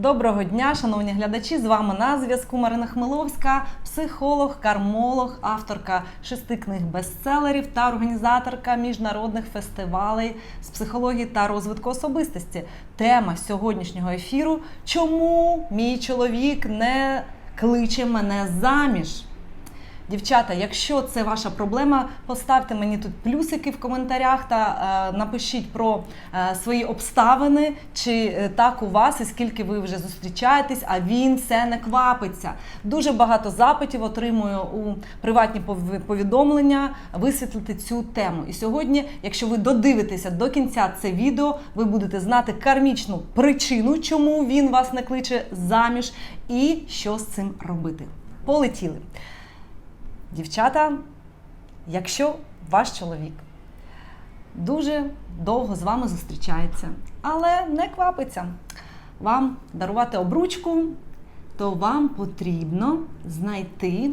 Доброго дня, шановні глядачі! З вами на зв'язку Марина Хмеловська, психолог, кармолог, авторка шести книг бестселерів та організаторка міжнародних фестивалей з психології та розвитку особистості. Тема сьогоднішнього ефіру: чому мій чоловік не кличе мене заміж? Дівчата, якщо це ваша проблема, поставте мені тут плюсики в коментарях та е, напишіть про е, свої обставини, чи е, так у вас, і скільки ви вже зустрічаєтесь, а він все не квапиться. Дуже багато запитів отримую у приватні повідомлення висвітлити цю тему. І сьогодні, якщо ви додивитеся до кінця це відео, ви будете знати кармічну причину, чому він вас не кличе заміж, і що з цим робити. Полетіли. Дівчата, якщо ваш чоловік дуже довго з вами зустрічається, але не квапиться вам дарувати обручку, то вам потрібно знайти,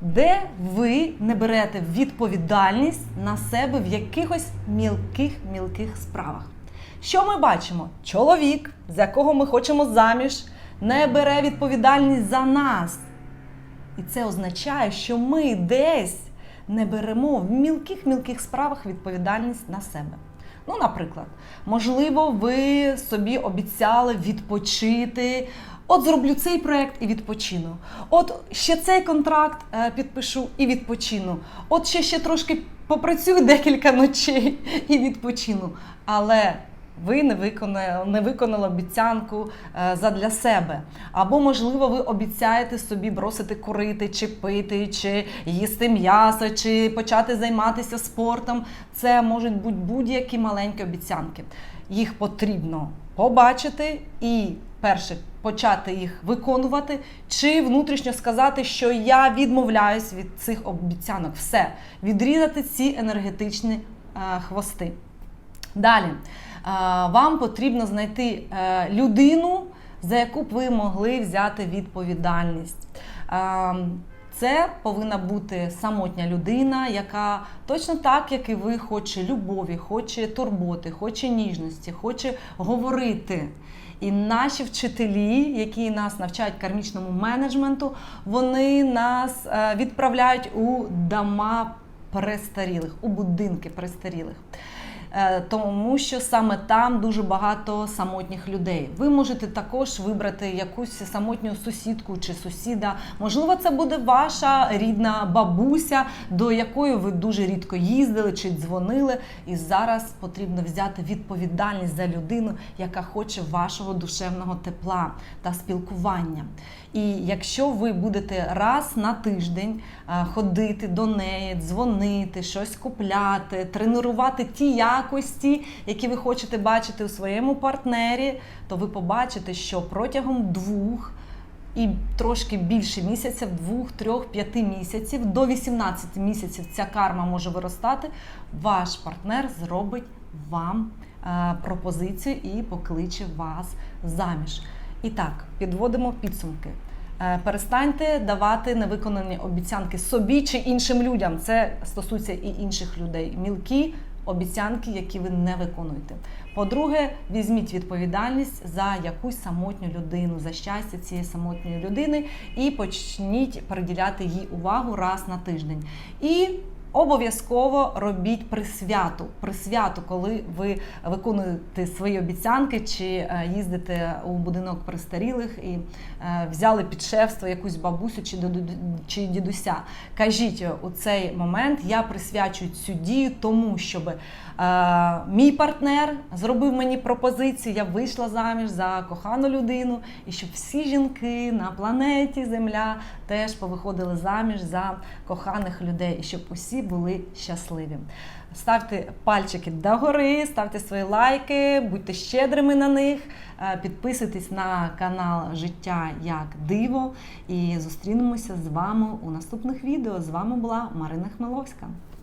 де ви не берете відповідальність на себе в якихось мілких-мілких справах. Що ми бачимо? Чоловік, з якого ми хочемо заміж, не бере відповідальність за нас. І це означає, що ми десь не беремо в мілких-мілких справах відповідальність на себе. Ну, наприклад, можливо, ви собі обіцяли відпочити. От зроблю цей проект і відпочину. От ще цей контракт е, підпишу і відпочину. От ще ще трошки попрацюю декілька ночей і відпочину. Але ви не виконали, не виконали обіцянку е, задля себе. Або, можливо, ви обіцяєте собі бросити курити, чи пити, чи їсти м'ясо, чи почати займатися спортом. Це можуть бути будь-які маленькі обіцянки. Їх потрібно побачити і перше почати їх виконувати, чи внутрішньо сказати, що я відмовляюсь від цих обіцянок. Все, відрізати ці енергетичні е, хвости. Далі е, вам потрібно знайти е, людину, за яку б ви могли взяти відповідальність. Е, Це повинна бути самотня людина, яка точно так, як і ви, хоче любові, хоче турботи, хоче ніжності, хоче говорити. І наші вчителі, які нас навчають кармічному менеджменту, вони нас відправляють у дома престарілих, у будинки престарілих. Е, Тому що саме там дуже багато самотніх людей. Ви можете також вибрати якусь самотню сусідку чи сусіда. Можливо, це буде ваша рідна бабуся, до якої ви дуже рідко їздили чи дзвонили. І зараз потрібно взяти відповідальність за людину, яка хоче вашого душевного тепла та спілкування. І якщо ви будете раз на тиждень е, ходити до неї, дзвонити, щось купляти, тренувати ті якості, які ви хочете бачити у своєму партнері, то ви побачите, що протягом двох і трошки більше місяців, двох, трьох, п'яти місяців, до 18 місяців ця карма може виростати. Ваш партнер зробить вам е, пропозицію і покличе вас заміж. І так, підводимо підсумки. Е, Перестаньте давати невиконані обіцянки собі чи іншим людям. Це стосується і інших людей. Мілкі обіцянки, які ви не виконуєте. По-друге, візьміть відповідальність за якусь самотню людину, за щастя цієї самотньої людини, і почніть приділяти їй увагу раз на тиждень. І Обов'язково робіть присвяту. Присвяту, коли ви виконуєте свої обіцянки чи е, їздите у будинок престарілих і е, взяли під шефство якусь бабусю чи чи дідуся. Кажіть у цей момент я присвячую цю дію тому, щоб е, мій партнер зробив мені пропозицію, я вийшла заміж за кохану людину, і щоб всі жінки на планеті Земля теж повиходили заміж за коханих людей, і щоб усі були щасливі. Ставте пальчики догори, ставте свої лайки, будьте щедрими на них, е, підписуйтесь на канал Життя як диво. І зустрінемося з вами у наступних відео. З вами була Марина Хмеловська.